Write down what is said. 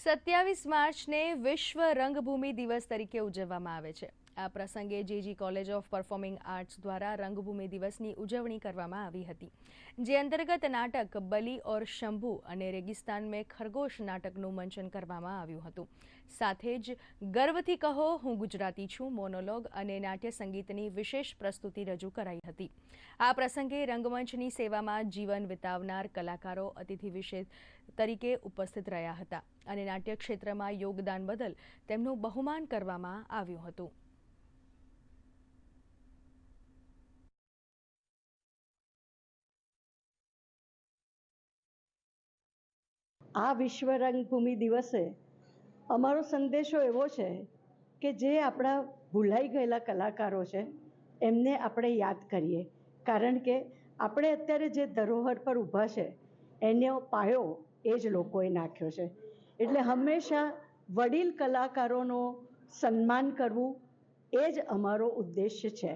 સત્યાવીસ માર્ચને વિશ્વ રંગભૂમિ દિવસ તરીકે ઉજવવામાં આવે છે. આ પ્રસંગે JG college of performing arts દ્વારા રંગભૂમિ દિવસની ઉજવણી કરવામાં આવી હતી, જે અંતર્ગત નાટક બલી ઓર શંભુ અને રેગિસ્તાન મેં ખરગોશ નાટકનું મંચન કરવામાં આવ્યું હતું. સાથે જ, ગર્વથી કહો, હું ગુજરાતી છું, મોનોલોગ અને નાટ્ય સંગીતની વિશેષ પ્રસ્તુતિ રજૂ કરાઈ હતી. આ પ્રસંગે રંગમંચની સેવામાં જીવન વિતાવનાર કલાકારો અતિથિ વિશેષ તરીકે ઉપસ્થિત રહ્યા હતા અને નાટ્ય ક્ષેત્રમાં યોગદાન બદલ તેમનું બહુમાન કરવામાં આવ્યું હતું. આ વિશ્વ રંગભૂમિ દિવસે અમારો સંદેશો એવો છે કે જે આપણા ભૂલાઈ ગયેલા કલાકારો છે, એમને આપણે યાદ કરીએ. કારણ કે આપણે અત્યારે જે ધરોહર પર ઊભા છે, એનો પાયો એ જ લોકોએ નાખ્યો છે. એટલે હંમેશા વડીલ કલાકારોનો સન્માન કરવું એ જ અમારો ઉદ્દેશ્ય છે.